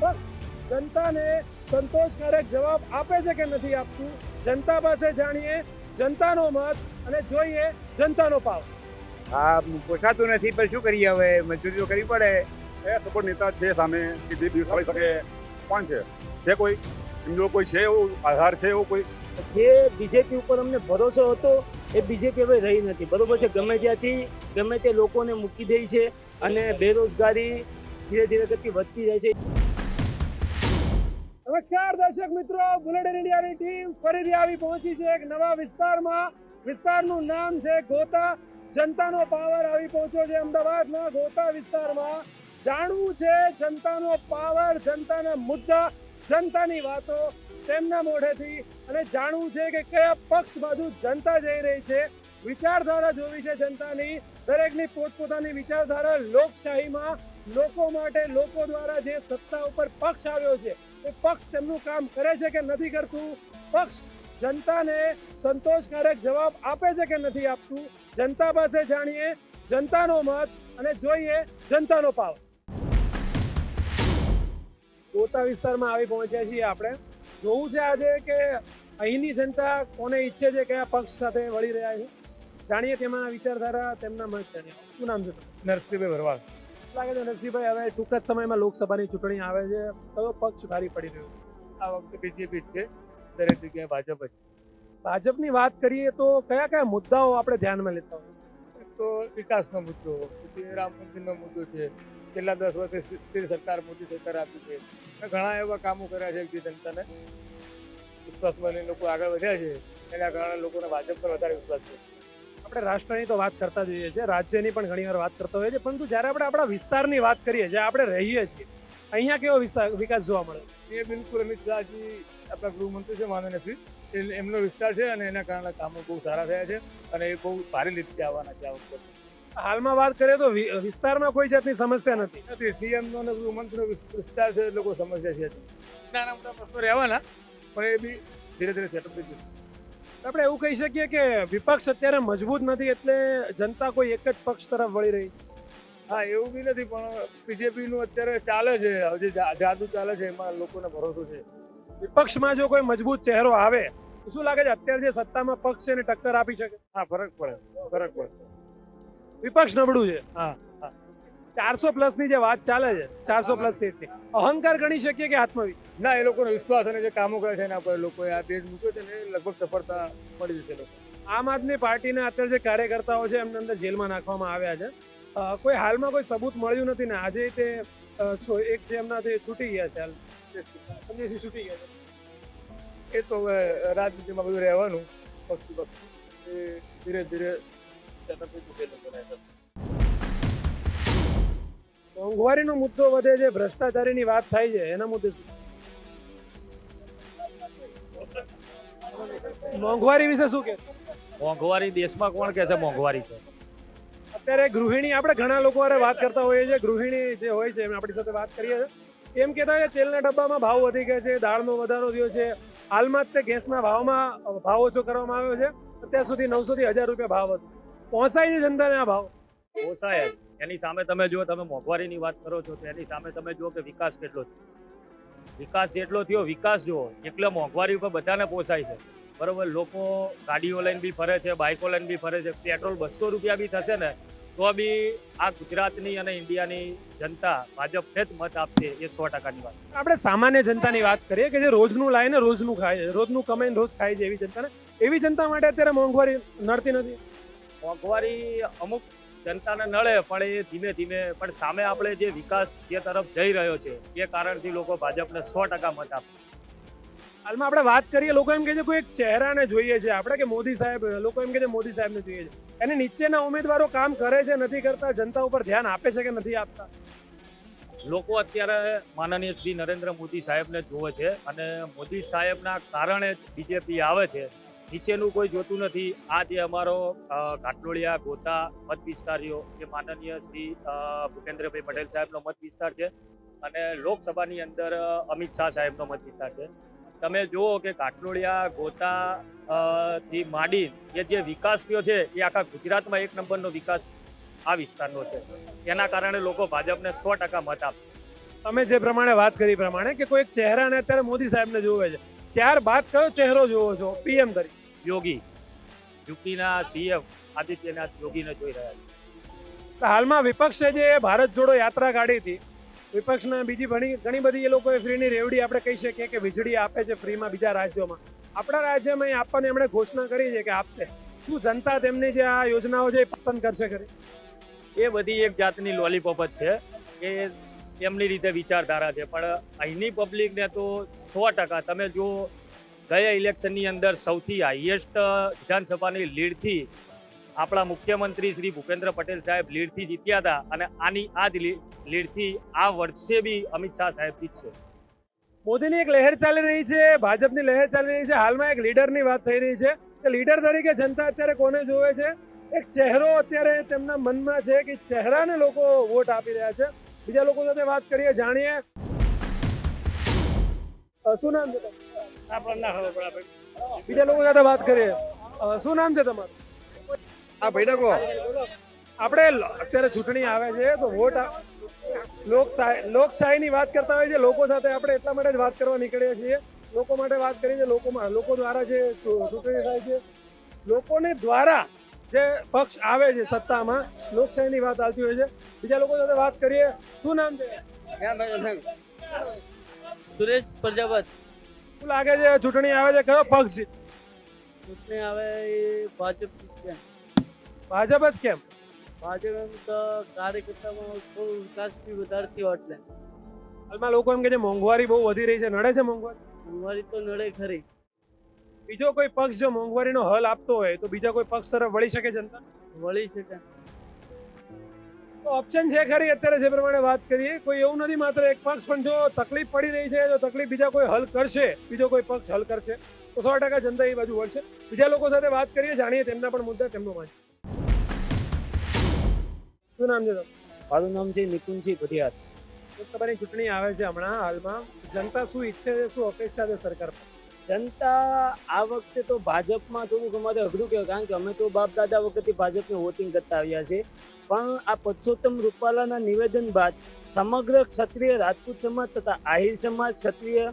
પક્ષ જનતાને સંતોષકારક જવાબ આપે છે કે નથી આપતું? જનતા પાસે જાણીએ જનતાનો મત અને જોઈએ જનતાનો પાવ હા પોસાતું નથી પણ શું કરીએ હવે? મજૂરી તો કરવી પડે. એ સપોર્ટ નેતા છે સામે કે જે દિવસ ચાલી શકે કોણ છે? છે કોઈ? એમનો કોઈ છે એવું આધાર છે એવું કોઈ? જે બીજેપી ઉપર અમને ભરોસો હતો એ બીજેપી હવે રહી નથી. બરોબર છે? ગમે ત્યાંથી ગમે તે લોકોને મૂકી દે છે અને બેરોજગારી ધીરે ધીરે કરતી વધતી જાય છે. નમસ્કાર દર્શક મિત્રો, બુલેટિન ઇન્ડિયાની ટીમ ફરીથી આવી પહોંચી છે એક નવા વિસ્તારમાં. વિસ્તારનું નામ છે ગોતા. જનતાનો પાવર આવી પહોંચ્યો છે અમદાવાદના ગોતા વિસ્તારમાં. જાણવું છે જનતાનો પાવર, જનતાના મુદ્દા, જનતાની વાતો તેમના મોઢેથી. અને જાણવું છે કે કયા પક્ષ બાજુ જનતા જઈ રહી છે. વિચારધારા જોવી છે જનતાની. દરેકની પોતપોતાની વિચારધારા લોકશાહીમાં લોકો માટે, લોકો દ્વારા જે સત્તા ઉપર પક્ષ આવ્યો છે એ પક્ષ તેમનું કામ કરે છે કે નથી કરતું? પક્ષ જનતાને સંતોષકારક જવાબ આપે છે કે નથી આપતું? જનતા પાસે જાણીએ, જનતાનો મત અને જોઈએ જનતાનો પાવ ગોતા વિસ્તારમાં આવી પહોંચ્યા છીએ આપણે. જોવું છે આજે કે અહીંની જનતા કોને ઈચ્છે છે કયા પક્ષ સાથે વળી રહ્યા છે? જાણીએ તેમાં વિચારધારા, તેમના મત જાણીએ. શું નામ છે? નરસિંહભાઈ ભરવાડ. લાગે છે નરસિંહભાઈ હવે ટૂંક જ સમયમાં લોકસભાની ચૂંટણી આવે છે. કયો પક્ષ ભારી પડી રહ્યો? આ વખતે બીજેપી છે દરેક જગ્યાએ ભાજપ જ ભાજપની વાત કરીએ તો કયા કયા મુદ્દાઓ આપણે ધ્યાનમાં લેતા હોય? તો વિકાસનો મુદ્દો પછી રામ મંદિરનો મુદ્દો છે. છેલ્લા દસ વર્ષે સ્થિર સરકાર મોદી સરકાર આપી છે. ઘણા એવા કામો કર્યા છે જે જનતાને. વિશ્વાસ બની લોકો આગળ વધ્યા છે. એના કારણે લોકોને ભાજપ પર વધારે વિશ્વાસ છે. આપણે રાષ્ટ્રની તો વાત કરતા જોઈએ છે રાજ્યની પણ ઘણીવાર વાત કરતા હોઈએ છીએ પરંતુ જ્યારે આપણે આપણા વિસ્તારની વાત કરીએ જ્યાં આપણે રહીએ છીએ અહીંયા કેવો વિકાસ જોવા મળે? એ બિલકુલ અમિત શાહજી આપણા ગૃહમંત્રી છે માનનીય શ્રી. એ- એમનો વિસ્તાર છે અને એના કારણે કામો બહુ સારા થયા છે અને એ બહુ ભારે રીતે આવવાના છે આ વખતે. હાલમાં વાત કરીએ તો વિસ્તારમાં કોઈ જાતની સમસ્યા નથી. નથી સીએમ નો અને ગૃહમંત્રીનો વિસ- વિસ્તાર છે લોકો સમસ્યા છે નાના મોટા પ્રશ્નો રહેવાના પણ એ બી ધીરે ધીરે સેટઅપ થઈ જશે. આપણે એવું કહી શકીએ કે વિપક્ષ અત્યારે મજબૂત નથી એટલે જનતા કોઈ એક જ પક્ષ તરફ વળી રહી. હા એવું બી નથી પણ બીજેપીનું અત્યારે ચાલે છે હજી જાદુ ચાલે છે એમાં લોકોને ભરોસો છે. વિપક્ષમાં જો કોઈ મજબૂત ચહેરો આવે તો શું લાગે છે અત્યારે જે સત્તામાં પક્ષ છે એને ટક્કર આપી શકે? હા ફરક પડે ફરક પડે. વિપક્ષ નબળું છે. હા હા. ચારસો પ્લસની જે વાત ચાલે છે ચારસો પ્લસ સીટની. અહંકાર ગણી શકીએ કે આત્મવિશ્વાસ ના એ લોકોનો વિશ્વાસ અને જે કામો કરે છે એના પર લોકોએ આ પેજ મૂક્યો છે ને લગભગ સફળતા મળી જશે લોકો આમ આદમી પાર્ટીના અત્યારે જે કાર્યકર્તાઓ છે એમને અંદર જેલમાં નાખવામાં આવ્યા છે. કોઈ હાલમાં કોઈ સબૂત મળ્યું નથી ને આજે તે એક જે એમના તે છૂટી ગયા છે હાલ. સંદેશી છૂટી ગયા છે. એ તો હવે રાજનીતિમાં બધું રહેવાનું પક્ષી પક્ષી ધીરે ધીરે મોંઘવારીનો મુદ્દો વધે છે ભ્રષ્ટાચારીની વાત થાય છે એના મુદ્દે શું? મોંઘવારી વિશે શું કે મોંઘવારી દેશમાં કોણ કહે છે મોંઘવારી છે? અત્યારે ગૃહિણી આપણે ઘણા લોકો વાત કરતા હોઈએ છીએ ગૃહિણી જે હોય છે એમ આપણી સાથે વાત કરીએ છીએ. એમ કહેતા હોય તેલના ડબ્બામાં ભાવ વધી ગયા છે દાળનો વધારો થયો છે. હાલમાં જ તે ગેસના ભાવમાં ભાવ ઓછો કરવામાં આવ્યો છે. અત્યાર સુધી નવસો થી હજાર રૂપિયા ભાવ હતો. પહોંચાય છે જનતાને આ ભાવ? જ. એની સામે તમે જો તમે મોંઘવારીની વાત કરો છો તો એની સામે તમે જુઓ કે વિકાસ કેટલો થયો. વિકાસ જેટલો થયો વિકાસ જુઓ એટલે મોંઘવારી ઉપર બધાને પોસાય છે. બરાબર લોકો ગાડીઓ લઈને બી ફરે છે બાઇકો લઈને બી ફરે છે પેટ્રોલ બસો રૂપિયા બી થશે ને તો બી આ ગુજરાતની અને ઇન્ડિયાની જનતા ભાજપને જ મત આપશે એ સો ટકાની વાત. આપણે સામાન્ય જનતાની વાત કરીએ કે જે રોજનું લાય ને રોજનું ખાય છે રોજનું કમાઈને રોજ ખાય છે એવી જનતાને. એવી જનતા માટે અત્યારે મોંઘવારી નડતી નથી. મોંઘવારી અમુક જનતાને નડે, પણ એ ધીમે ધીમે, પણ સામે આપણે જે વિકાસ જે તરફ જઈ રહ્યો છે, એ કારણથી લોકો ભાજપને સો ટકા મત આપે. હાલમાં આપણે વાત કરીએ, લોકો એમ કહે છે, કોઈ એક ચહેરાને જોઈએ છે. આપણે કે મોદી સાહેબ, લોકો એમ કહે છે, મોદી સાહેબને જોઈએ છે. એની નીચેના ઉમેદવારો કામ કરે છે, નથી કરતા, જનતા ઉપર ધ્યાન આપે છે કે નથી આપતા? લોકો અત્યારે માનનીય શ્રી નરેન્દ્ર મોદી સાહેબને જોવે છે અને મોદી સાહેબના કારણે જ બીજેપી આવે છે. નીચેનું કોઈ જોતું નથી. આ જે અમારો ઘાટલોડિયા, ગોતા મત વિસ્તાર રહ્યો એ માનનીય શ્રી ભૂપેન્દ્રભાઈ પટેલ સાહેબનો મત વિસ્તાર છે અને લોકસભાની અંદર અમિત શાહ સાહેબનો મત વિસ્તાર છે. તમે જુઓ કે કાટલોડિયા ગોતા થી માંડી એ જે વિકાસ થયો છે, એ આખા ગુજરાતમાં એક નંબરનો વિકાસ આ વિસ્તારનો છે. એના કારણે લોકો ભાજપને સો ટકા મત આપશે. તમે જે પ્રમાણે વાત કરી પ્રમાણે કે કોઈ ચહેરાને અત્યારે મોદી સાહેબને જોવે છે. ત્યારબાદ કયો ચહેરો જોવો છો? પીએમ તરીકે. યોગી યુપીના સીએમ આદિત્યનાથ યોગીને જોઈ રહ્યા છે. તો હાલમાં વિપક્ષે જે ભારત જોડો યાત્રા કાઢી હતી વિપક્ષના બીજી ઘણી ઘણી બધી એ લોકોએ ફ્રીની રેવડી આપણે કહી શકીએ કે વીજળી આપે છે ફ્રીમાં બીજા રાજ્યોમાં. આપણા રાજ્યમાં આપવાની એમણે ઘોષણા કરી છે કે આપશે. શું જનતા તેમની જે આ યોજનાઓ છે એ પસંદ કરશે ખરી? એ બધી એક જાતની લોલીપોપ જ છે કે એમની રીતે વિચારધારા છે. પણ અહીંની પબ્લિકને તો સો ટકા તમે જો ગયા ઇલેક્શનની અંદર સૌથી હાઈએસ્ટ વિધાનસભાની લીડથી આપણા મુખ્યમંત્રી શ્રી ભૂપેન્દ્ર પટેલ સાહેબ લીડથી જીત્યા હતા અને આની આ જ લીડથી આ વર્ષે બી અમિત શાહ સાહેબથી જ છે મોદીની એક લહેર ચાલી રહી છે, ભાજપની લહેર ચાલી રહી છે, હાલમાં એક લીડરની વાત થઈ રહી છે કે લીડર તરીકે જનતા અત્યારે કોને જોવે છે? એક ચહેરો અત્યારે તેમના મનમાં છે કે ચહેરાને લોકો વોટ આપી રહ્યા છે. બીજા લોકો સાથે વાત કરીએ, જાણીએ. શું નામ છે? આપણને ના ખબર પડે બીજા લોકો સાથે વાત કરીએ. શું નામ છે તમારું? હા ભાઈ ડકો. આપણે અત્યારે ચૂંટણી આવે છે તો વોટ લોકશાહી લોકશાહીની વાત કરતા હોય છે લોકો સાથે આપણે એટલા માટે જ વાત કરવા નીકળીએ છીએ. લોકો માટે વાત કરી છે લોકોમાં લોકો દ્વારા જે ચૂંટણી થાય છે. લોકોને દ્વારા જે પક્ષ આવે છે સત્તામાં લોકશાહીની વાત આવતી હોય છે. બીજા લોકો સાથે વાત કરીએ. શું નામ છે? સુરેશ પ્રજાપત. શું લાગે છે ચૂંટણી આવે છે કયો પક્ષ છે. ચૂંટણી આવે એ ભાજપ ભાજપ જ કેમ? ભાજપ એમ તો કાર્યકર્તામાં થોડું વિકાસ બી વધારતી હોય એટલે હાલમાં લોકો એમ કે છે મોંઘવારી બહુ વધી રહી છે નડે છે મોંઘવારી? મોંઘવારી તો નડે ખરી. બીજો કોઈ પક્ષ જો મોંઘવારીનો હલ આપતો હોય તો બીજા કોઈ પક્ષ તરફ વળી શકે જનતા? વળી શકે. ઓપ્શન છે ખરી અત્યારે જે પ્રમાણે વાત કરીએ કોઈ એવું નથી માત્ર એક પક્ષ પણ જો તકલીફ પડી રહી છે તો તકલીફ બીજા કોઈ હલ કરશે બીજો કોઈ પક્ષ હલ કરશે તો સો ટકા જનતા એ બાજુ વળશે. બીજા લોકો સાથે વાત કરીએ જાણીએ તેમના પણ મુદ્દા તેમનો વાંચ શું નામ છે મારું નામ છે નિકુંજી ભટિયાર. લોકસભાની ચૂંટણી આવે છે હમણાં હાલમાં. જનતા શું ઈચ્છે છે શું અપેક્ષા છે સરકાર પર? જનતા આ વખતે તો ભાજપમાં થોડુંક અમારે અઘરું કહેવાય, કારણ કે અમે તો બાપ દાદા વખતે ભાજપને વોટિંગ કરતા આવ્યા છે. પણ આ પરસોત્તમ રૂપાલાના નિવેદન બાદ સમગ્ર ક્ષત્રિય રાજપૂત સમાજ તથા આહિર સમાજ, ક્ષત્રિય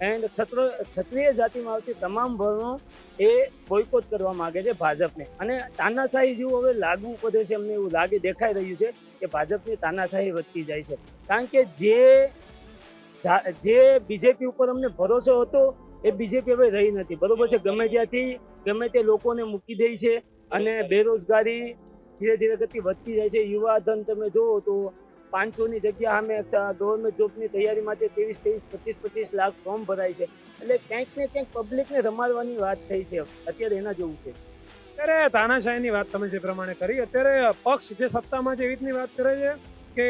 એન્ડ ક્ષત્ર, ક્ષત્રિય જાતિમાં આવતી તમામ વર્ણો એ બોયકોટ કરવા માગે છે ભાજપને. અને તાનાશાહી જેવું હવે લાગવું પડે છે, અમને એવું લાગે, દેખાઈ રહ્યું છે કે ભાજપની તાનાશાહી વધતી જાય છે. કારણ કે જે જે બીજેપી ઉપર અમને ભરોસો હતો એ બીજેપી હવે રહી નથી. બરોબર છે? ગમે ત્યાંથી, ગમે તે લોકોને મૂકી દે છે અને બેરોજગારી ધીરે ધીરે ગતિ વધતી જાય છે. યુવા ધન તમે જુઓ તો પાંચસોની જગ્યા અમે ગવર્મેન્ટ જોબની તૈયારી માટે ત્રેવીસ ત્રેવીસ, પચીસ પચીસ લાખ ફોર્મ ભરાય છે. એટલે ક્યાંક ને ક્યાંક પબ્લિકને રમાડવાની વાત થઈ છે. અત્યારે એના જેવું છે. અત્યારે તાનાશાહીની વાત તમે જે પ્રમાણે કરી, અત્યારે પક્ષ જે સત્તામાં છે એવી રીતની વાત કરે છે કે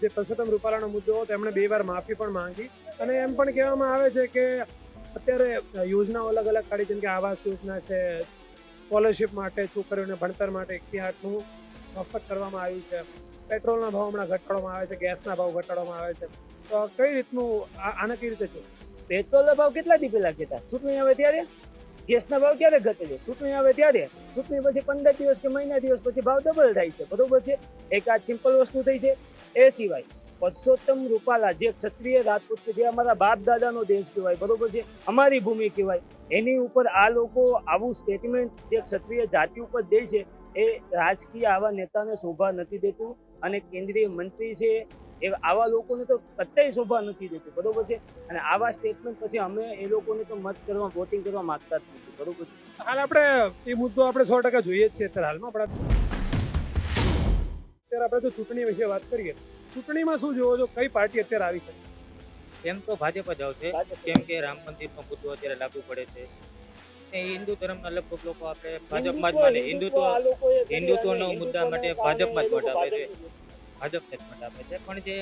જે પરસોત્તમ રૂપાલાનો મુદ્દો તેમણે બે વાર માફી પણ માંગી. અને એમ પણ કહેવામાં આવે છે કે અત્યારે યોજનાઓ અલગ અલગ કાઢી, જેમ કે આવાસ યોજના છે, સ્કોલરશિપ માટે, છોકરીઓને ભણતર માટે એકથી આઠનું મફત કરવામાં આવ્યું છે. પેટ્રોલના ભાવ હમણાં ઘટાડવામાં આવે છે, ગેસના ભાવ ઘટાડવામાં આવે છે. તો કઈ રીતનું આને કઈ રીતે જોયું પેટ્રોલના ભાવ કેટલા દી પહેલા કહેતા ચૂંટણી આવે ત્યારે? ગેસના ભાવ ક્યારે ઘટે ચૂંટણી આવે ત્યારે? ચૂંટણી પછી પંદર દિવસ કે મહિના દિવસ પછી ભાવ ડબલ થાય છે. બરોબર છે? એક આ સિમ્પલ વસ્તુ થઈ છે. એ સિવાય પરસોત્તમ રૂપાલા, જે ક્ષત્રિય રાજપૂત કે જે અમારા બાપ દાદાનો દેશ કહેવાય, બરોબર છે? અમારી ભૂમિ કહેવાય. એની ઉપર આ લોકો આવું સ્ટેટમેન્ટ જે ક્ષત્રિય જાતિ ઉપર દે છે, એ રાજકીય આવા નેતાને શોભા નથી દેતું અને કેન્દ્રીય મંત્રી છે, એ આવા લોકોને તો કતઈ શોભા નથી દેતું, બરોબર છે? અને આવા સ્ટેટમેન્ટ પછી અમે એ લોકોને તો મત કરવા વોટિંગ કરવા માંગતા જ નથી, બરોબર છે? હાલ આપણે એ મુદ્દો આપણે સો ટકા જોઈએ જ છીએ અત્યારે હાલમાં આપણે અત્યારે આપણે તો ચૂંટણી વિશે વાત કરીએ. ચૂંટણીમાં શું જોવો છો? કઈ પાર્ટી અત્યારે આવી શકે? એમ તો ભાજપ જ આવશે. કેમ કે રામ મંદિરનો મુદ્દો અત્યારે લાગુ પડે છે. એ હિન્દુ ધર્મના લગભગ લોકો આપણે ભાજપમાં જ માને. હિન્દુત્વ હિન્દુત્વનો મુદ્દા માટે ભાજપમાં જ આપે છે. ભાજપને જ આપે છે. પણ જે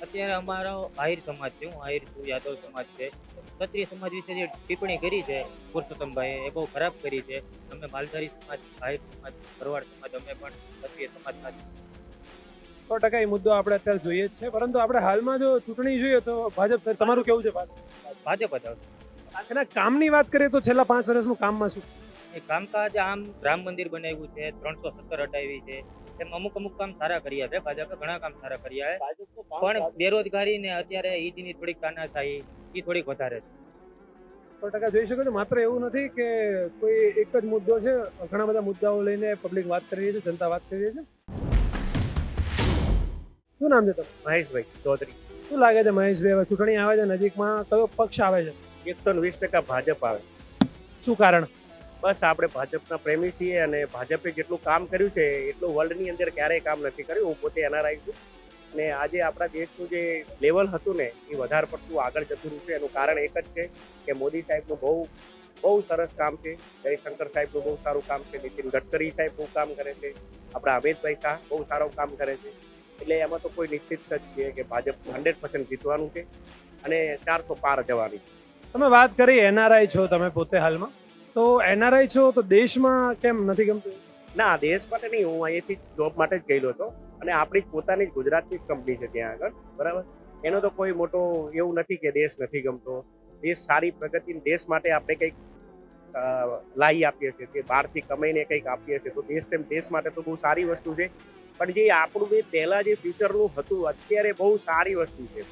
અત્યારે અમારો આહિર સમાજ છે હું આહિર છું યાદવ સમાજ છે ક્ષત્રિય સમાજ વિશે જે ટિપ્પણી કરી છે પુરુષોત્તમભાઈએ એ બહુ ખરાબ કરી છે. અમે માલધારી સમાજ આહિર સમાજ ભરવાડ સમાજ અમે પણ ક્ષત્રિય સમાજ જ સો ટકા એ મુદ્દો આપણે અત્યારે જોઈએ જ છે. પરંતુ આપણે હાલમાં જો ચૂંટણી જોઈએ તો ભાજપ તમારું કેવું છે ભાજપ? જ એના કામની વાત કરીએ તો છેલ્લા પાંચ વર્ષનું કામમાં શું? એ કામકાજ આમ રામ મંદિર બનાવ્યું છે ત્રણસો સત્તર હટાવી છે. એમ અમુક અમુક કામ સારા કર્યા છે ભાજપે ઘણા કામ સારા કર્યા છે. પણ બેરોજગારી ને અત્યારે ઈડીની થોડીક તાનાશાહી એ થોડીક વધારે છે. સો ટકા જોઈ શકો છો માત્ર એવું નથી કે કોઈ એક જ મુદ્દો છે. ઘણા બધા મુદ્દાઓ લઈને પબ્લિક વાત કરી રહી છે જનતા વાત કરી રહી છે. શું નામ છે તમારું મહેશભાઈ ચૌધરી. શું લાગે છે મહેશભાઈ? હવે ચૂંટણી આવે છે નજીકમાં કયો પક્ષ આવે છે? એકસો વીસ ટકા ભાજપ આવે. શું કારણ? બસ આપણે ભાજપના પ્રેમી છીએ અને ભાજપે જેટલું કામ કર્યું છે એટલું વર્લ્ડની અંદર ક્યારેય કામ નથી કર્યું. હું પોતે એનઆરઆઈ છું. અને આજે આપણા દેશનું જે લેવલ હતું ને એ વધારે પડતું આગળ જતું રહ્યું છે. એનું કારણ એક જ છે કે મોદી સાહેબનું બહુ બહુ સરસ કામ છે. જયશંકર સાહેબનું બહુ સારું કામ છે. નીતિન ગડકરી સાહેબ બહુ કામ કરે છે. આપણા અમિતભાઈ શાહ બહુ સારું કામ કરે છે. એટલે એમાં તો કોઈ નિશ્ચિત જ છે કે ભાજપ હંડ્રેડ પર્સન્ટ જીતવાનું છે અને ચારસો પાર જવાની તમે વાત કરી એનઆરઆઈ છો તમે પોતે હાલમાં. તો એનઆરઆઈ છો તો દેશમાં કેમ નથી ગમતું? ના દેશ માટે નહીં હું અહીંયાથી જોબ માટે જ ગયેલો હતો. અને આપણી જ પોતાની જ ગુજરાતની જ કંપની છે ત્યાં આગળ બરાબર? એનો તો કોઈ મોટો એવું નથી કે દેશ નથી ગમતો. દેશ સારી પ્રગતિ દેશ માટે આપણે કંઈક લાવી આપીએ છીએ. કે બહારથી કમાઈને કંઈક આપીએ છીએ. તો દેશ તેમ દેશ માટે તો બહુ સારી વસ્તુ છે. પણ જે આપણું જે પહેલાં જે ફ્યુચરનું હતું અત્યારે બહુ સારી વસ્તુ છે.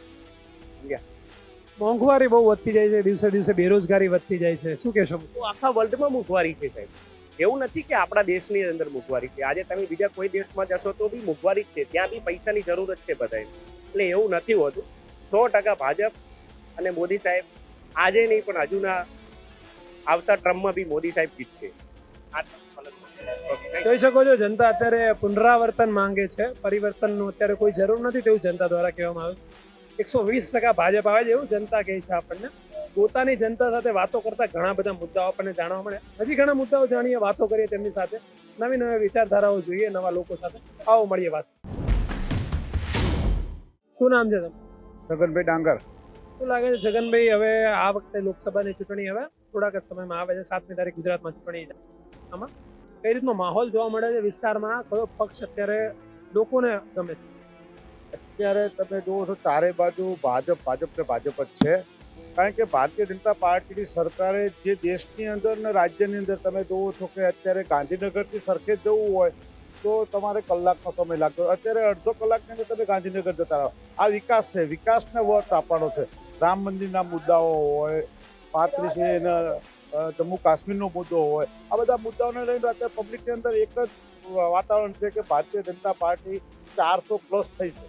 મોંઘવારી બહુ વધતી જાય છે દિવસે દિવસે બેરોજગારી વધતી જાય છે. શું કહેશો? તો આખા વર્લ્ડમાં મોંઘવારી છે સાહેબ. એવું નથી કે આપણા દેશની અંદર મોંઘવારી છે. આજે તમે બીજા કોઈ દેશમાં જશો તો બી મોંઘવારી જ છે. ત્યાં બી પૈસાની જરૂર જ છે બધાએ. એટલે એવું નથી હોતું. સો ટકા ભાજપ અને મોદી સાહેબ આજે નહીં પણ હજુના આવતા ટ્રમ્પમાં બી મોદી સાહેબ જીતશે. આ જોઈ શકો છો જનતા અત્યારે પુનરાવર્તન માંગે છે. પરિવર્તનનું અત્યારે કોઈ જરૂર નથી તેવું જનતા દ્વારા કહેવામાં આવે. એકસો વીસ ટકા ભાજપ આવે છે એવું જનતા કહે છે આપણને. પોતાની જનતા સાથે વાતો કરતા ઘણા બધા મુદ્દાઓ આપણને જાણવા મળે. હજી ઘણા મુદ્દાઓ જાણીએ વાતો કરીએ તેમની સાથે. નવી નવી વિચારધારાઓ જોઈએ નવા લોકો સાથે. આવો મળીએ વાત. શું નામ છે તમે જગનભાઈ ડાંગર. શું લાગે છે જગનભાઈ હવે આ વખતે લોકસભાની ચૂંટણી હવે થોડાક જ સમયમાં આવે છે. સાતમી તારીખ ગુજરાતમાં ચૂંટણી આમાં? કઈ રીતનો માહોલ જોવા મળે છે વિસ્તારમાં? કયો પક્ષ અત્યારે લોકોને ગમે છે? અત્યારે તમે જુઓ છો ચારે બાજુ ભાજપ ભાજપ ને ભાજપ જ છે. કારણ કે ભારતીય જનતા પાર્ટીની સરકારે જે દેશની અંદર ને રાજ્યની અંદર તમે જુઓ છો કે અત્યારે ગાંધીનગરથી સરખેજ જવું હોય તો તમારે કલાકનો સમય લાગતો અત્યારે અડધો કલાકની અંદર તમે ગાંધીનગર જતા રહો. આ વિકાસ છે. વિકાસને વોટ આપવાનો છે. રામ મંદિરના મુદ્દાઓ હોય, પાંત્રીસ જમ્મુ કાશ્મીરનો મુદ્દો હોય. આ બધા મુદ્દાઓને લઈને અત્યારે પબ્લિકની અંદર એક જ વાતાવરણ છે કે ભારતીય જનતા પાર્ટી ચારસો પ્લસ થઈ છે.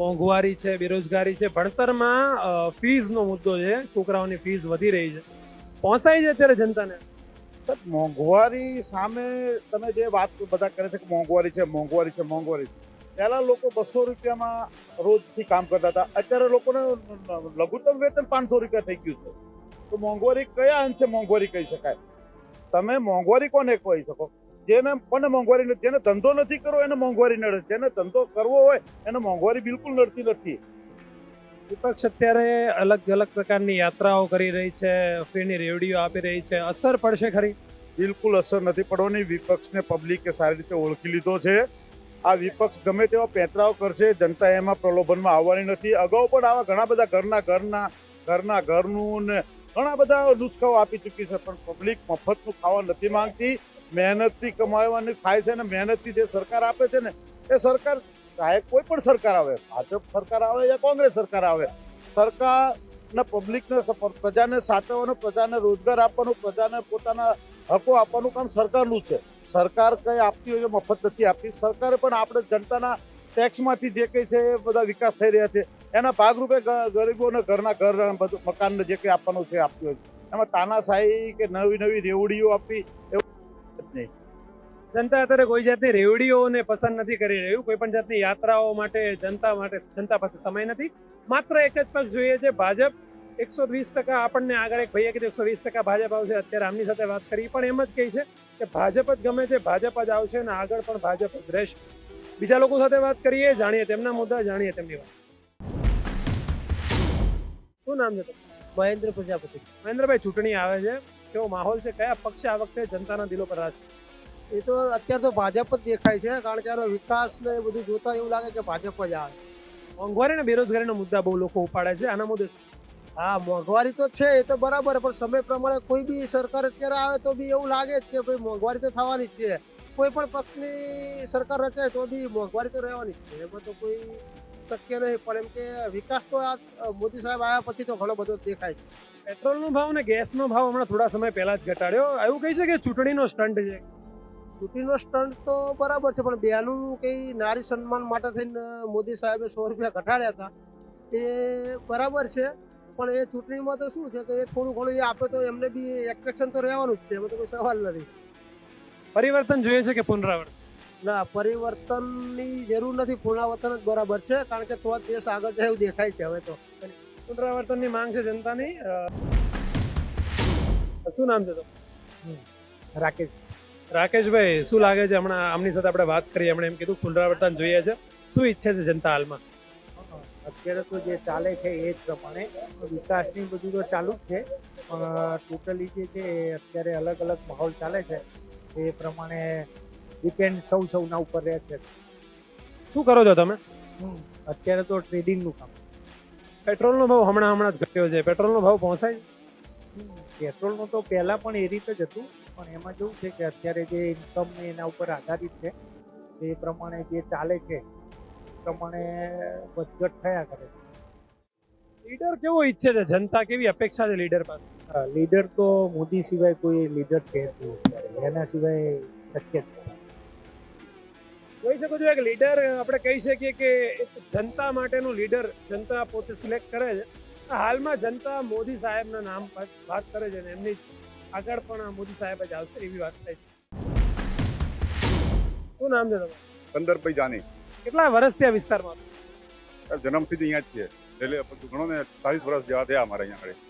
મોંઘવારી છે બેરોજગારી છે ભણતરમાં ફીઝનો મુદ્દો છે છોકરાઓની ફીઝ વધી રહી છે. પહોંચાય છે અત્યારે જનતાને? સર મોંઘવારી સામે તમે જે વાત બધા કરે છે કે મોંઘવારી છે મોંઘવારી છે મોંઘવારી છે. પહેલા લોકો બસો રૂપિયામાં રોજથી કામ કરતા હતા. અત્યારે લોકોને લઘુત્તમ વેતન પાંચસો રૂપિયા થઈ ગયું છે. તો મોંઘવારી કયા અંશે મોંઘવારી કહી શકાય? તમે મોંઘવારી કોને કહી શકો? જેને કોને મોંઘવારી નથી જેને ધંધો નથી કરવો એને મોંઘવારી નડે. જેને ધંધો કરવો હોય એને મોંઘવારી બિલકુલ નડતી નથી. વિપક્ષ અત્યારે અલગ અલગ પ્રકારની યાત્રાઓ કરી રહી છે ફ્રીની રેવડીઓ આપી રહી છે. અસર પડશે ખરી? બિલકુલ અસર નથી પડવાની. વિપક્ષને પબ્લિકે સારી રીતે ઓળખી લીધો છે. આ વિપક્ષ ગમે તેવા પેંતરાઓ કરશે જનતા એમાં પ્રલોભનમાં આવવાની નથી. અગાઉ પણ આવા ઘણા બધા ઘરના ઘરના ઘરના ઘરનું ને ઘણા બધા નુસ્ખાઓ આપી ચૂકી છે, પણ પબ્લિક મફતનું ખાવા નથી માંગતી. મહેનતથી કમાવાની ખાય છે ને મહેનતથી જે સરકાર આપે છે ને, એ સરકાર, ચાહે કોઈ પણ સરકાર આવે, ભાજપ સરકાર આવે યા કોંગ્રેસ સરકાર આવે, સરકારને પબ્લિકને પ્રજાને સાચવવાનું, પ્રજાને રોજગાર આપવાનું, પ્રજાને પોતાના હકો આપવાનું કામ સરકારનું છે. સરકાર કંઈ આપતી હોય મફત નથી આપતી. સરકારે પણ આપણે જનતાના ટેક્સમાંથી જે કંઈ છે એ બધા વિકાસ થઈ રહ્યા છે. એના ભાગરૂપે ગરીબોને ઘરના ઘર બધું મકાનને જે કંઈ આપવાનું છે આપ્યું એમાં તાનાશાહી કે નવી નવી રેવડીઓ આપવી એવું નહીં. જનતા અત્યારે કોઈ જાતની રેવડીઓને પસંદ નથી કરી રહ્યું. કોઈ પણ જાતની યાત્રાઓ માટે, જનતા માટે, જનતા પાસે સમય નથી. માત્ર એક જ પક્ષ જોઈએ છે ભાજપ. એકસો વીસ ટકા આપણને આગળ એક ભાઈએ કીધું, એકસો વીસ ટકા ભાજપ આવશે. અત્યારે આમની સાથે વાત કરી, પણ એમ જ કહી છે કે ભાજપ જ ગમે છે, ભાજપ જ આવશે અને આગળ પણ ભાજપ જ રહેશે. બીજા લોકો સાથે વાત કરીએ, જાણીએ તેમના મુદ્દા, જાણીએ તેમની વાત. શું નામ છે મહેન્દ્ર પ્રજાપતિ. મહેન્દ્રભાઈ ચૂંટણી આવે છે. કેવો માહોલ છે? કયા પક્ષે આ વખતે જનતાના દિલો પર રાજ એ તો અત્યારે તો ભાજપ જ દેખાય છે કારણ કે આનો વિકાસ ને એ બધું જોતા એવું લાગે કે ભાજપ જ આવે. મોંઘવારી અને બેરોજગારીનો મુદ્દા બહુ લોકો ઉપાડે છે. આના મુદ્દે હા મોંઘવારી તો છે એ તો બરાબર પણ સમય પ્રમાણે કોઈ બી સરકાર અત્યારે આવે તો બી એવું લાગે જ કે ભાઈ મોંઘવારી તો થવાની જ છે. કોઈ પણ પક્ષની સરકાર રચાય તો બી મોંઘવારી તો રહેવાની જ છે. એમાં તો કોઈ શક્ય નહીં પણ એમ કે વિકાસ તો આ મોદી સાહેબ આવ્યા પછી તો ઘણો બધો દેખાય છે. પેટ્રોલનો ભાવ અને ગેસનો ભાવ હમણાં થોડા સમય પહેલાં જ ઘટાડ્યો. એવું કહી છે કે ચૂંટણીનો સ્ટન્ટ છે? ચૂંટણીનો સ્ટન્ટ તો બરાબર છે પણ બેનું કંઈ નારી સન્માન માટે થઈને મોદી સાહેબે સો રૂપિયા ઘટાડ્યા હતા. એ બરાબર છે પણ એ ચૂંટણીમાં તો શું છે કે એ થોડું ઘણું એ આપે તો એમને બી એટ્રેક્શન તો રહેવાનું જ છે એમાં તો કોઈ સવાલ નથી. પરિવર્તન જોઈએ છે કે પુનરાવર્તન? ના પરિવર્તનની જરૂર નથી પુનરાવર્તન જ બરાબર છે કારણ કે તો જ દેશ આગળ જાય એવું દેખાય છે હવે તો. પુનરાવર્તનની માંગ છે જનતાની. શું નામ છે તમારું? રાકેશ. રાકેશભાઈ શું લાગે છે? હમણાં આમની સાથે આપણે વાત કરી એમણે એમ કીધું પુનરાવર્તન જોઈએ છે. શું ઈચ્છે છે જનતા હાલમાં? અત્યારે તો જે ચાલે છે એ જ પ્રમાણે વિકાસની બધું તો ચાલુ જ છે પણ ટોટલી જે છે એ અત્યારે અલગ અલગ માહોલ ચાલે છે એ પ્રમાણે ડિપેન્ડ સૌ સૌના ઉપર રહે છે. શું કરો છો તમે? અત્યારે તો ટ્રેડિંગનું કામ. પેટ્રોલનો ભાવ હમણાં હમણાં જ ઘટ્યો છે. પેટ્રોલનો ભાવ પહોંચાય? પેટ્રોલનું તો પહેલાં પણ એ રીતે જ હતું. પણ એમાં કેવું છે કે અત્યારે જે ઇન્કમ એના ઉપર આધારિત છે એ પ્રમાણે જે ચાલે છે પ્રમાણે વધઘટ થયા કરે છે. લીડર કેવો ઈચ્છે છે? જનતા કેવી અપેક્ષા છે લીડર પાસે? લીડર તો મોદી સિવાય કોઈ લીડર છે. એના સિવાય શક્ય જ જોઈ શકો છો એક લીડર આપણે કહી શકીએ કે જનતા માટેનું લીડર જનતા પોતે સિલેક્ટ કરે છે. હાલમાં જનતા મોદી સાહેબના નામ પર વાત કરે છે ને એમની આગળ પણ મોદી સાહેબ જ આવશે એવી વાત થાય છે. શું નામ છે તમારું? કંદરભાઈ જાની. કેટલા વર્ષથી આ વિસ્તારમાં? જન્મથી જ અહીંયા જ છીએ. એટલે ઘણો ને ચાલીસ વર્ષ જેવા થયા અમારે અહીંયા આગળ.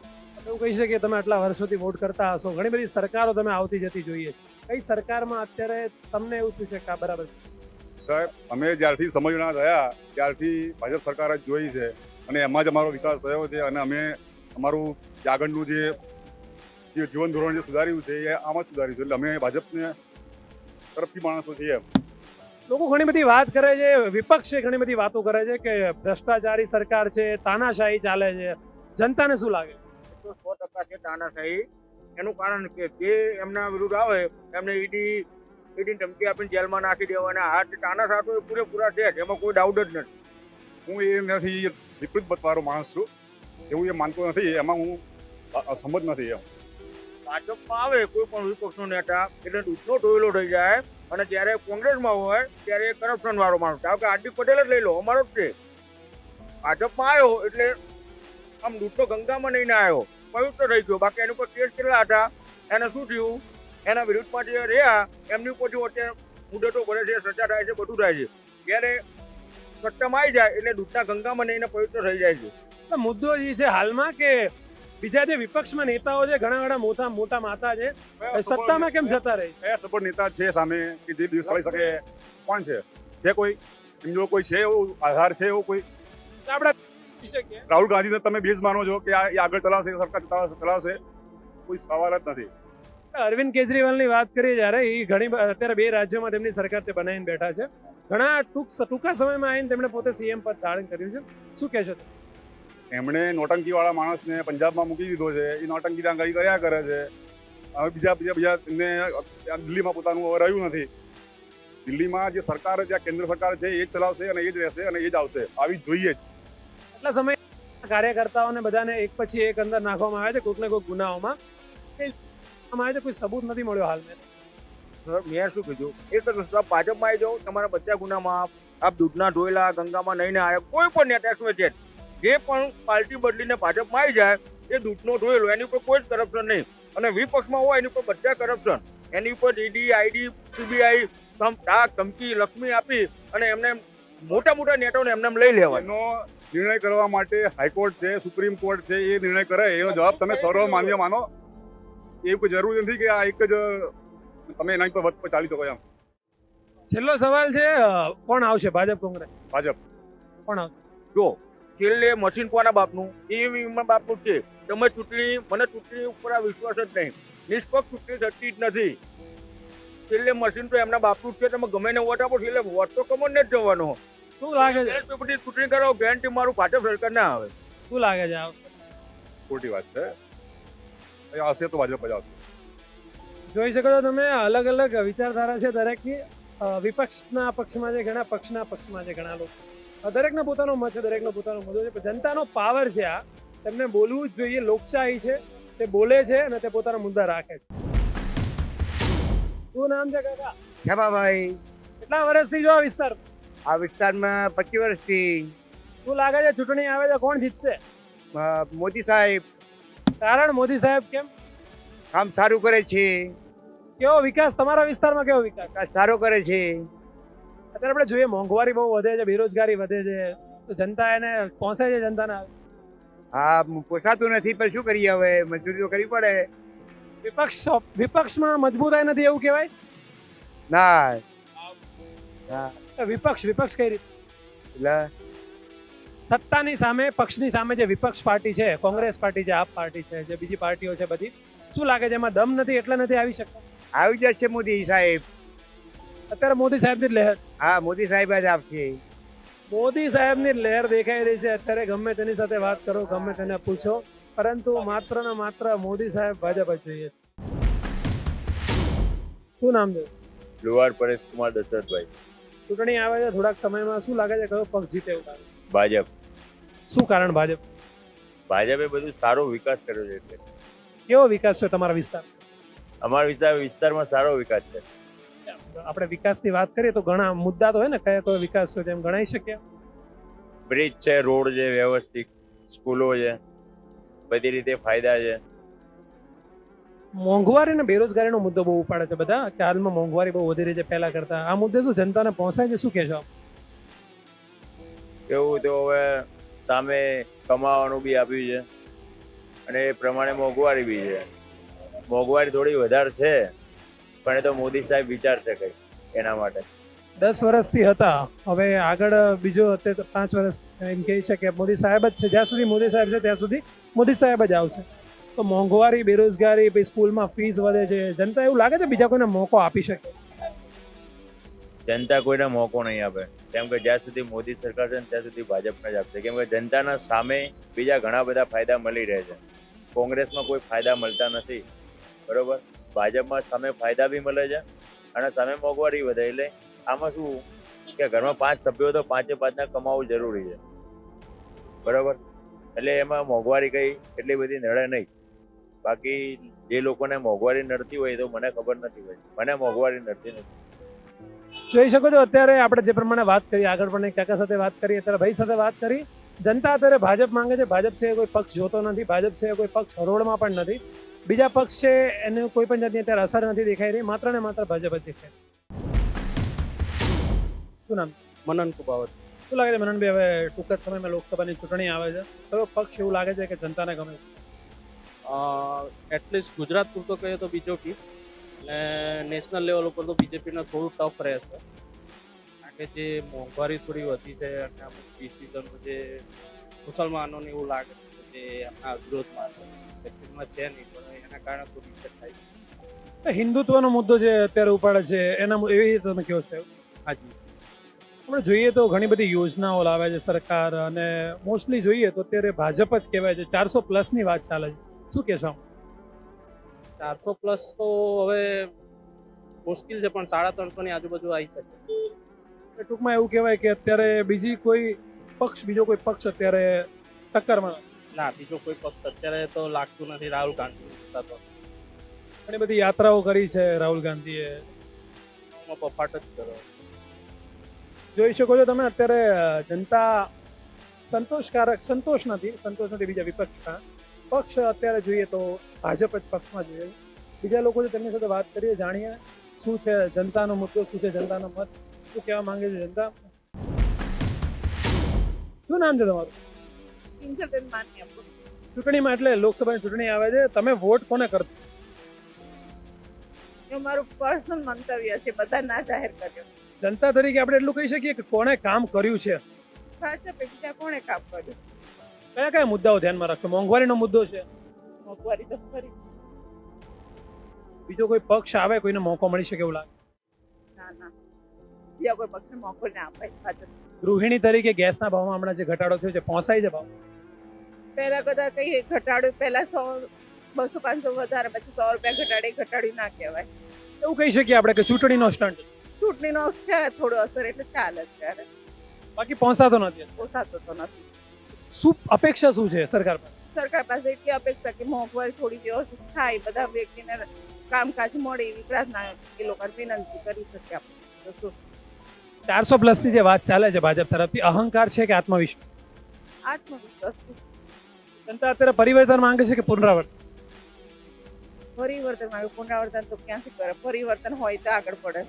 એવું કહી શકીએ તમે આટલા વર્ષોથી વોટ કરતા હશો. ઘણી બધી સરકારો તમે આવતી જતી જોઈએ છે. કઈ સરકારમાં અત્યારે તમને એવું થયું છે કે આ બરાબર છે? સાહેબ અમે જ્યારથી સમજણા થયા ત્યારથી ભાજપ સરકાર જ જોઈ છે અને એમાં જ અમારો વિકાસ થયો છે અને અમે અમારું આગળનું જે જે જીવન ધોરણ જે સુધાર્યું છે એ આમાં જ સુધાર્યું છે. એટલે અમે ભાજપને તરફથી માણસો છીએ લોકો ઘણી બધી વાત કરે છે વિપક્ષે ઘણી બધી વાતો કરે છે કે ભ્રષ્ટાચારી સરકાર છે તાનાશાહી ચાલે છે. જનતાને શું લાગે? તો સો ટકા છે તાનાશાહી. એનું કારણ કે જે એમના વિરુદ્ધ આવે એમને ઈડી ઈડી ધમકી આપીને જેલમાં નાખી દેવાના આ તાનાશાહ તો એ પૂરેપૂરા છે એમાં કોઈ ડાઉટ જ નથી. હું એ નથી વિપરીત બતવારો માણસ છું. એવું એ માનતો નથી એમાં હું અ- નથી એમ. ભાજપમાં આવે કોઈ પણ વિપક્ષનો નેતા એટલે દૂધનો ટોયલો થઈ જાય અને જ્યારે કોંગ્રેસમાં હોય ત્યારે કરપ્શન વાળો માણસ. કારણ કે હાર્દિક પટેલ જ લઈ લો અમારો જ છે. ભાજપમાં આવ્યો એટલે આમ દૂધનો ગંગામાં નહીં આવ્યો પવિત્ર થઈ ગયો. બાકી એની ઉપર કેસ કેટલા હતા? એને શું થયું? એના વિરુદ્ધમાં જે રહ્યા એમની ઉપર જો અત્યારે મુદતો ભરે છે સજા થાય છે બધું થાય છે ત્યારે સત્તામાં આવી જાય એટલે દૂધના ગંગામાં નહીં પવિત્ર થઈ જાય છે. મુદ્દો એ છે હાલમાં કે બીજા જે વિપક્ષમાં નેતાઓ છે ઘણા ઘણા મોટા મોટા માતા છે સત્તામાં કેમ જતા રહે? કયા સપોર્ટ નેતા છે સામે કે જે દિવસ ચાલી શકે કોણ છે? જે કોઈ એમનો કોઈ છે એવું આધાર છે એવું કોઈ? આપણા રાહુલ ગાંધીને તમે બેઝ માનો છો કે આ એ આગળ ચલાવશે સરકાર ચલાવશે? ચલાવશે? કોઈ સવાલ જ નથી. અરવિંદ કેજરીવાલની વાત કરીએ જ્યારે એ ઘણી અત્યારે બે રાજ્યોમાં તેમની સરકાર તે બનાવીને બેઠા છે. ઘણા ટૂંક ટૂંકા સમયમાં આવીને તેમણે પોતે સીએમ પદ ધારણ કર્યું છે. શું કહેશો? એમણે નોટંકીવાળા માણસને પંજાબમાં મૂકી દીધો છે. એ નોટંકી ત્યાં ગઈ કર્યા કરે છે. હવે બીજા બીજા બીજા એમને દિલ્હીમાં પોતાનું હવે રહ્યું નથી. દિલ્હીમાં જે સરકાર જ્યાં કેન્દ્ર સરકાર છે એ જ ચલાવશે અને એ જ રહેશે અને એ જ આવશે. આવી જોઈએ જ. એટલા સમય કાર્યકર્તાઓને બધાને એક પછી એક અંદર નાખવામાં આવે છે કોઈક ને કોઈક ગુનાઓમાં. આવે છે કોઈ સબૂત નથી મળ્યો હાલમાં. મેં શું કીધું? એક જ વસ્તુ આપ ભાજપમાં આવી જાઓ તમારા બધા ગુનામાં આપ આપ દૂધના ધોયેલા ગંગામાં નહીં આવ્યા કોઈ પણ નેતા જે પણ પાર્ટી બદલીને ભાજપમાં આવી જાય એ દૂધનો ધોયેલો એની ઉપર કોઈ જ કરપ્શન નહીં. અને વિપક્ષમાં હોય એની ઉપર બધા કરપ્શન એની ઉપર ઈડી આઈડી સીબીઆઈ ધાક ધમકી લક્ષ્મી આપી અને એમને મોટા મોટા નેતાઓને એમને લઈ લેવાય. એનો નિર્ણય કરવા માટે હાઈકોર્ટ છે સુપ્રીમ કોર્ટ છે એ નિર્ણય કરે એનો જવાબ તમે સર્વ માન્ય માનો. એવું કોઈ જરૂરી નથી કે આ એક જ તમે એના પર વધ ચાલી શકો એમ. છેલ્લો સવાલ છે કોણ આવશે? ભાજપ કોંગ્રેસ? ભાજપ. કોણ આવશે? જો છેલ્લે મશીન કોના બાપનું? ઈવીએમ બાપનું છે. તમે ચૂંટણી મને ચૂંટણી ઉપર આ વિશ્વાસ જ નહીં. નિષ્પક્ષ ચૂંટણી થતી જ નથી. છેલ્લે મશીન તો એમના બાપનું જ છે. તમે ગમે ને વોટ આપો છેલ્લે વોટ તો કમોને જ જવાનો. શું લાગે છે? ચૂંટણી કરો ગેરંટી મારું ભાજપ સરકાર ના આવે. શું લાગે છે આ ખોટી વાત છે. આવશે તો ભાજપ જ આવશે જોઈ શકો છો તમે અલગ અલગ વિચારધારા છે દરેકની. વિપક્ષના પક્ષમાં છે ઘણા પક્ષના પક્ષમાં છે ઘણા લોકો. દરેકનો પોતાનો મત છે દરેકનો પોતાનો મુદ્દો છે જનતાનો પાવર છે આ. તેમને બોલવું જ જોઈએ લોકશાહી છે તે બોલે છે અને તે પોતાના મુદ્દા રાખે છે. શું નામ છે કાકા? ખેમાભાઈ. કેટલા વર્ષથી જો આ વિસ્તાર? આ વિસ્તારમાં પચીસ વર્ષથી. શું લાગે છે ચૂંટણી આવે છે કોણ જીતશે? મોદી સાહેબ. કારણ મોદી સાહેબ કેમ? કામ સારું કરે છે. કેવો વિકાસ? તમારા વિસ્તારમાં કેવો વિકાસ? સારો કરે છે. અત્યારે આપણે જોઈએ મોંઘવારી બહુ વધે છે બેરોજગારી વધે છે તો જનતા એને પહોંચે છે જનતાના હા પોસાતું નથી પણ શું કરીએ હવે? મજૂરી તો કરવી પડે. વિપક્ષ વિપક્ષમાં મજબૂતાઈ નથી એવું કહેવાય? ના. વિપક્ષ વિપક્ષ કઈ રીતે? એટલે સત્તાની સામે પક્ષની સામે જે વિપક્ષ પાર્ટી છે કોંગ્રેસ પાર્ટી છે આપ પાર્ટી છે જે બીજી પાર્ટીઓ છે બધી શું લાગે છે એમાં દમ નથી એટલે નથી આવી શકતા? આવી જશે મોદી સાહેબ. અત્યારે મોદી સાહેબની જ લહેર. હા મોદી સાહેબ જ આપશે. મોદી સાહેબની લહેર દેખાઈ રહી છે. અત્યારે ગમે તેની સાથે વાત કરો ગમે તેને પૂછો પરંતુ માત્ર ને માત્ર મોદી સાહેબ ભાજપ જ જોઈએ શું નામ છે? લુવાડ પરેશ કુમાર દશરથભાઈ. ચૂંટણી આવે છે થોડાક સમયમાં શું લાગે છે કયો પક્ષ જીતે એવું ભાજપ. શું કારણ ભાજપ? ભાજપે બધું સારો વિકાસ કર્યો છે એટલે. કેવો વિકાસ છે તમારા વિસ્તાર? અમારા વિસ્તાર વિસ્તારમાં સારો વિકાસ છે. આપણે વિકાસની વાત કરીએ તો ઘણા મુદ્દા તો હોય ને કયા કયો વિકાસ છે તેમ ગણાઈ શકીએ બ્રિજ છે રોડ છે વ્યવસ્થિત સ્કૂલો છે બધી રીતે ફાયદા છે. મોંઘવારી અને બેરોજગારીનો મુદ્દો બહુ ઉપાડે છે બધા. કે હાલમાં મોંઘવારી બહુ વધી રહી છે પહેલા કરતા. આ મુદ્દે શું જનતાને પહોંચાય છે? શું કહેશો? એવું તો હવે સામે કમાવાનું બી આપ્યું છે. અને એ પ્રમાણે મોંઘવારી બી છે. મોંઘવારી થોડી વધારે છે, પણ એ તો મોદી સાહેબ વિચારશે કઈ એના માટે. દસ વર્ષથી હતા. હવે આગળ બીજો અત્યારે પાંચ વર્ષ એમ કહી છે કે મોદી સાહેબ જ છે. જ્યાં સુધી મોદી સાહેબ છે, ત્યાં સુધી મોદી સાહેબ જ આવશે. તો મોંઘવારી, બેરોજગારી, પછી સ્કૂલમાં ફીસ વધે છે. જનતા એવું લાગે છે બીજા કોઈને મોકો આપી શકે. જનતા કોઈને મોકો નહીં આપે. કેમ કે જ્યાં સુધી મોદી સરકાર છે ત્યાં સુધી ભાજપને જ આપશે. કેમ કે જનતાના સામે બીજા ઘણા બધા ફાયદા મળી રહે છે. કોંગ્રેસમાં કોઈ ફાયદા મળતા નથી. બરોબર? ભાજપમાં સામે ફાયદા બી મળે છે અને સામે મોંઘવારી વધે. એટલે આમાં શું કે ઘરમાં પાંચ સભ્યો તો પાંચે પાંચના કમાવું જરૂરી છે. બરોબર? એટલે એમાં મોંઘવારી કઈ એટલી બધી નડે નહીં. બાકી જે લોકોને મોંઘવારી નડતી હોય તો મને ખબર નથી હોય મને મોંઘવારી નડતી નથી. જોઈ શકો છો અત્યારે આપણે જે પ્રમાણે વાત કરી આગળ પણ એક કાકા સાથે વાત કરી અત્યારે ભાઈ સાથે વાત કરી. જનતા અત્યારે ભાજપ માંગે છે ભાજપ છે કોઈ પક્ષ જોતો નથી ભાજપ છે કોઈ પક્ષ હરોળમાં પણ નથી. બીજા પક્ષ છે એને કોઈ પણ જાતની અત્યારે અસર નથી દેખાઈ રહી માત્ર ને માત્ર ભાજપ જ દેખાય. શું નામ? મનન કુબાવત. શું લાગે છે મનનભાઈ હવે ટૂંક જ સમયમાં લોકસભાની ચૂંટણી આવે છે? તો પક્ષ એવું લાગે છે કે જનતાને ગમે છે? એટલીસ્ટ ગુજરાત પૂરતો કહીએ તો બીજો બીજેપી અને નેશનલ લેવલ ઉપર તો બીજેપીને થોડું ટફ રહેશે કારણ કે જે મોંઘવારી થોડી વધી છે અને અમુક ડિસિઝનો જે મુસલમાનોને એવું લાગે છે જે એમના વિરોધમાં એકચ્યુઅલમાં છે નહીં પણ એના કારણે થોડી ઇફેક્ટ થાય છે. હિન્દુત્વનો મુદ્દો જે અત્યારે ઉપાડે છે એના એવી રીતે તમે કહો છો? હાજી. આપણે જોઈએ તો ઘણી બધી યોજનાઓ લાવે છે સરકાર અને મોસ્ટલી જોઈએ તો અત્યારે ભાજપ જ કહેવાય છે. ચારસો પ્લસની વાત ચાલે છે. શું કહેશો? ચારસો પ્લસ તો હવે મુશ્કેલ છે પણ સાડા ત્રણસોની આજુબાજુ આવી શકે. ટૂંકમાં એવું કહેવાય કે અત્યારે બીજી કોઈ પક્ષ બીજો કોઈ પક્ષ અત્યારે ટક્કરમાં. ના બીજો કોઈ પક્ષ અત્યારે તો લાગતું નથી રાહુલ ગાંધી તો. ઘણી બધી યાત્રાઓ કરી છે રાહુલ ગાંધીએ. પફાટ જ કર્યો. જોઈ શકો છો તમે અત્યારે જનતા સંતોષકારક સંતોષ નથી સંતોષ નથી બીજા વિપક્ષના. પક્ષ અત્યારે જોઈએ તો ભાજપ જ પક્ષમાં જોઈએ. બીજા લોકો છે તેમની સાથે વાત કરીએ જાણીએ શું છે જનતાનો મુદ્દો શું છે જનતાનો મત શું કહેવા માંગે છે જનતા? શું નામ છે તમારું? ચૂંટણીમાં એટલે લોકસભાની ચૂંટણી આવે છે. તમે વોટ કોને કરશો? એ મારું પર્સનલ મંતવ્ય છે બધા ના જાહેર કર્યો. જનતા તરીકે આપણે એટલું કહી શકીએ કે કોણે કામ કર્યું છે. ભાજપે બીજા કોણે કામ કર્યું? કયા કયા મુદ્દાઓ ધ્યાનમાં રાખશો? મોંઘવારીનો મુદ્દો છે. મોંઘવારી તો ખરી. બીજો કોઈ પક્ષ આવે કોઈને મોકો મળી શકે એવું લાગે? ના ના. બીજા કોઈ પક્ષને મોકો ના અપાય ગૃહિણી તરીકે ગેસના ભાવમાં હમણાં જે ઘટાડો થયો છે પહોંચાય છે ભાવ? પહેલા કદાચ કઈ ઘટાડો પહેલા સો બસો પાંચસો વધારે પછી સો રૂપિયા ઘટાડે ઘટાડી ના કહેવાય. એવું કહી શકીએ આપણે કે ચૂંટણીનો સ્ટન્ટ ચૂંટણીનો છે થોડો અસર એટલે ચાલે અત્યારે. બાકી પહોંચાતો નથી પહોંચાતો તો નથી. શું અપેક્ષા શું છે સરકાર પર? સરકાર પાસે એટલી અપેક્ષા કે મોંઘવારી થોડી વ્યવસ્થિત થાય બધા વ્યક્તિને કામકાજ મળે એવી પ્રાર્થના એ લોકો વિનંતી કરી શકે આપણે. ચારસો પ્લસ પ્લસની જે વાત ચાલે છે ભાજપ તરફથી અહંકાર છે કે આત્મવિશ્વાસ? આત્મવિશ્વાસ જનતા અત્યારે પરિવર્તન માંગે છે કે પુનરાવર્તન? પરિવર્તન માંગે. પુનરાવર્તન તો ક્યાંથી કરે? પરિવર્તન હોય તો આગળ પડે.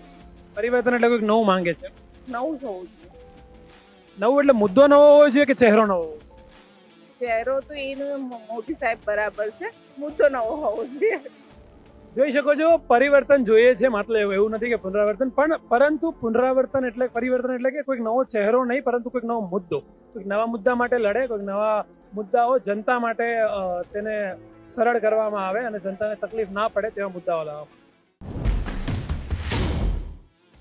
પરિવર્તન એટલે કોઈક નવું માંગે છે? નવું જ હોવું જોઈએ. નવું એટલે મુદ્દો નવો હોવો જોઈએ કે ચહેરો નવો હોવો? ચહેરો તો એનું મોદી સાહેબ બરાબર છે. મુદ્દો નવો હોવો જોઈએ. જોઈ શકો છો, પરિવર્તન જોઈએ છે માત્ર એવું નથી કે પુનરાવર્તન, પણ પરંતુ પુનરાવર્તન એટલે પરિવર્તન એટલે કે કોઈક નવો ચહેરો નહીં, પરંતુ કોઈક નવો મુદ્દો. કોઈક નવા મુદ્દા માટે લડે, કોઈક નવા મુદ્દાઓ જનતા માટે તેને સરળ કરવામાં આવે અને જનતાને તકલીફ ના પડે તેવા મુદ્દાઓ લાવવા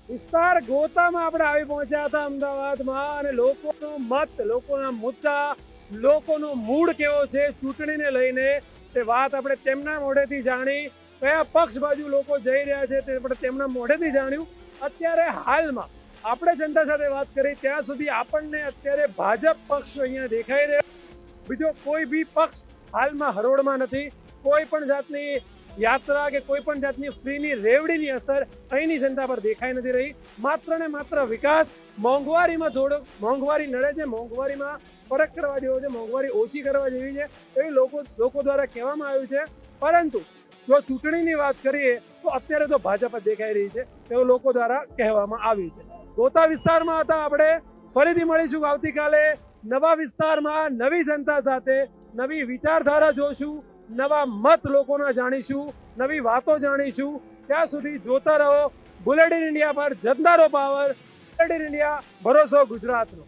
વિસ્તાર ગોતામાં આપણે આવી પહોંચ્યા હતા અમદાવાદમાં અને લોકોનો મત, લોકોના મુદ્દા લોકોનો મૂડ કેવો છે ચૂંટણીને લઈને તે વાત આપણે તેમના મોઢેથી જાણી કયા પક્ષ બાજુ લોકો જઈ રહ્યા છે તે આપણે તેમના મોઢેથી જાણ્યું. અત્યારે હાલમાં આપણે જનતા સાથે વાત કરી, ત્યાં સુધી આપણને અત્યારે ભાજપ પક્ષ અહીંયા દેખાઈ રહ્યો. બીજો કોઈ બી પક્ષ હાલમાં હરોળમાં નથી. કોઈ પણ જાતની યાત્રા કે કોઈ પણ જાતની ફ્રીની રેવડીની અસર અહીંની જનતા પર દેખાઈ નથી રહી. માત્ર ને માત્ર વિકાસ મોંઘવારીમાં થોડોક, મોંઘવારી નડે છે, મોંઘવારીમાં ફરક કરવા જેવો છે, મોંઘવારી ઓછી કરવા જેવી છે, એવી લોકો લોકો દ્વારા કહેવામાં આવ્યું છે. પરંતુ જો ચૂંટણીની વાત કરીએ, તો અત્યારે તો ભાજપ જ દેખાઈ રહી છે એવું લોકો દ્વારા કહેવામાં આવ્યું છે. ગોતા વિસ્તારમાં હતા આપણે, ફરીથી મળીશું આવતીકાલે નવા વિસ્તારમાં નવી જનતા સાથે, નવી વિચારધારા જોશું, નવા મત લોકોના જાણીશું, નવી વાતો જાણીશું. ત્યાં સુધી જોતા રહો, બુલેટિન ઇન્ડિયા પર જનતાનો પાવર, બુલેટિન ઇન્ડિયા ભરોસો ગુજરાતનો.